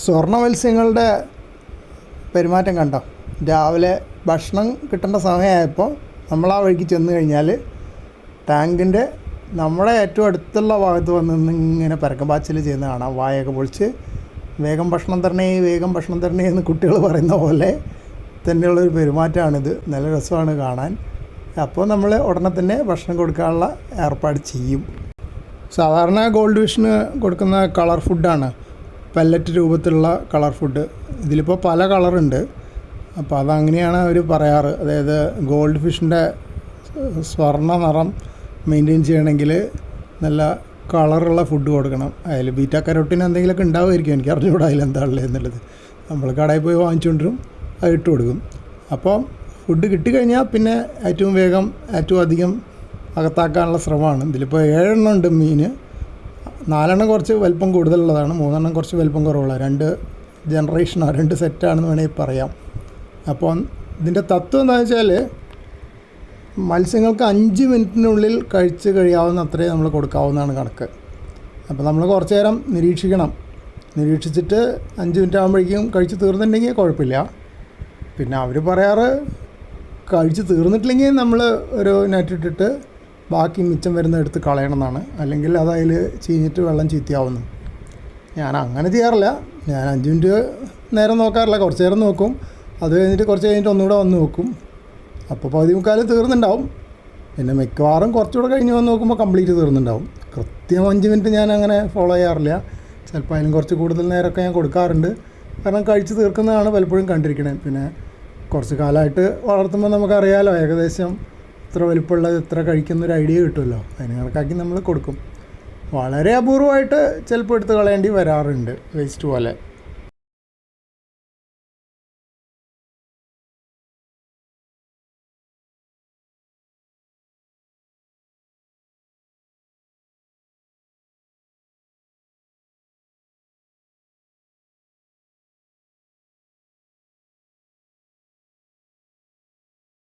സ്വർണ മത്സ്യങ്ങളുടെ പെരുമാറ്റം കണ്ടോ? രാവിലെ ഭക്ഷണം കിട്ടേണ്ട സമയമായപ്പോൾ നമ്മൾ ആ വഴിക്ക് ചെന്ന് കഴിഞ്ഞാൽ ടാങ്കിന്റെ നമ്മുടെ ഏറ്റവും അടുത്തുള്ള ഭാഗത്ത് വന്ന് ഇങ്ങനെ പരക്കം പാച്ചിൽ ചെയ്യുന്ന കാണാം. വായൊക്കെ പൊളിച്ച് വേഗം ഭക്ഷണം തരണേ വേഗം ഭക്ഷണം തരണേ എന്ന് കുട്ടികൾ പറയുന്ന പോലെ തന്നെയുള്ളൊരു പെരുമാറ്റമാണിത്. നല്ല രസമാണ് കാണാൻ. അപ്പോൾ നമ്മൾ ഉടനെ തന്നെ ഭക്ഷണം കൊടുക്കാനുള്ള ഏർപ്പാട് ചെയ്യും. സാധാരണ ഗോൾഡ് ഫിഷിന് കൊടുക്കുന്ന കളർ ഫുഡാണ് പെല്ലറ്റ് രൂപത്തിലുള്ള കളർ ഫുഡ് ഇതിലിപ്പോൾ പല കളറുണ്ട് അപ്പോൾ അതങ്ങനെയാണ് അവർ പറയാറ്. അതായത് ഗോൾഡ് ഫിഷിന്റെ സ്വർണ നിറം മെയിന്റെയിൻ ചെയ്യണമെങ്കിൽ നല്ല കളറുള്ള ഫുഡ് കൊടുക്കണം. അതിൽ ബീറ്റ കരോട്ടിന് എന്തെങ്കിലുമൊക്കെ ഉണ്ടാവുമായിരിക്കും. എനിക്ക് അറിഞ്ഞുകൂടാ അതിലെന്താ ഉള്ളത് എന്നുള്ളത്. നമ്മൾ കടയിൽ പോയി വാങ്ങിച്ചുകൊണ്ടിരും അത് ഇട്ട് കൊടുക്കും. അപ്പോൾ ഫുഡ് കിട്ടിക്കഴിഞ്ഞാൽ പിന്നെ ഏറ്റവും വേഗം ഏറ്റവും അധികം അകത്താക്കാനുള്ള ശ്രമമാണ്. ഇതിലിപ്പോൾ ഏഴെണ്ണം ഉണ്ട് മീൻ നാലെണ്ണം കുറച്ച് വലിപ്പം കൂടുതലുള്ളതാണ് മൂന്നെണ്ണം കുറച്ച് വലിപ്പം കുറവുള്ള രണ്ട് ജനറേഷനാണ് രണ്ട് സെറ്റാണെന്ന് വേണമെങ്കിൽ പറയാം. അപ്പോൾ ഇതിന്റെ തത്വം എന്താണെന്ന് വെച്ചാൽ മത്സ്യങ്ങൾക്ക് അഞ്ച് മിനിറ്റിനുള്ളിൽ കഴിച്ച് കഴിയാവുന്ന അത്രയും നമ്മൾ കൊടുക്കാവുന്നതാണ് കണക്ക്. അപ്പോൾ നമ്മൾ കുറച്ച് നേരം നിരീക്ഷിക്കണം. നിരീക്ഷിച്ചിട്ട് അഞ്ച് മിനിറ്റ് ആകുമ്പോഴേക്കും കഴിച്ച് തീർന്നിട്ടുണ്ടെങ്കിൽ കുഴപ്പമില്ല. പിന്നെ അവർ പറയാറ് കഴിച്ച് തീർന്നിട്ടില്ലെങ്കിൽ നമ്മൾ ഒരു നെറ്റ് ഇട്ടിട്ട് ബാക്കി മിച്ചം വരുന്ന എടുത്ത് കളയണം എന്നാണ് അല്ലെങ്കിൽ അത് അതിൽ ചീഞ്ഞിട്ട് വെള്ളം ചീത്തയാവുന്നു. ഞാൻ അങ്ങനെ ചെയ്യാറില്ല. ഞാൻ അഞ്ച് മിനിറ്റ് നേരം നോക്കാറില്ല. കുറച്ച് നേരം നോക്കും. അത് കഴിഞ്ഞിട്ട് കുറച്ച് കഴിഞ്ഞിട്ട് ഒന്നുകൂടെ വന്ന് നോക്കും. അപ്പോൾ പകുതി മുക്കാലും തീർന്നുണ്ടാവും. പിന്നെ മിക്കവാറും കുറച്ചുകൂടെ കഴിഞ്ഞ് വന്ന് നോക്കുമ്പോൾ കംപ്ലീറ്റ് തീർന്നുണ്ടാവും. കൃത്യം അഞ്ച് മിനിറ്റ് ഞാൻ അങ്ങനെ ഫോളോ ചെയ്യാറില്ല. ചിലപ്പോൾ അതിനും കുറച്ച് കൂടുതൽ നേരമൊക്കെ ഞാൻ കൊടുക്കാറുണ്ട്. കാരണം കഴിച്ച് തീർക്കുന്നതാണ് പലപ്പോഴും കണ്ടിരിക്കണേ. പിന്നെ കുറച്ച് കാലമായിട്ട് വളർത്തുമ്പോൾ നമുക്കറിയാലോ ഏകദേശം ഇത്ര വലിപ്പമുള്ളത് കഴിക്കുന്ന ഒരു ഐഡിയ കിട്ടുമല്ലോ. അതിന് കണക്കാക്കി നമ്മൾ കൊടുക്കും. വളരെ അപൂർവമായിട്ട് ചിലപ്പോൾ എടുത്ത് കളയേണ്ടി വരാറുണ്ട് വേസ്റ്റ് പോലെ.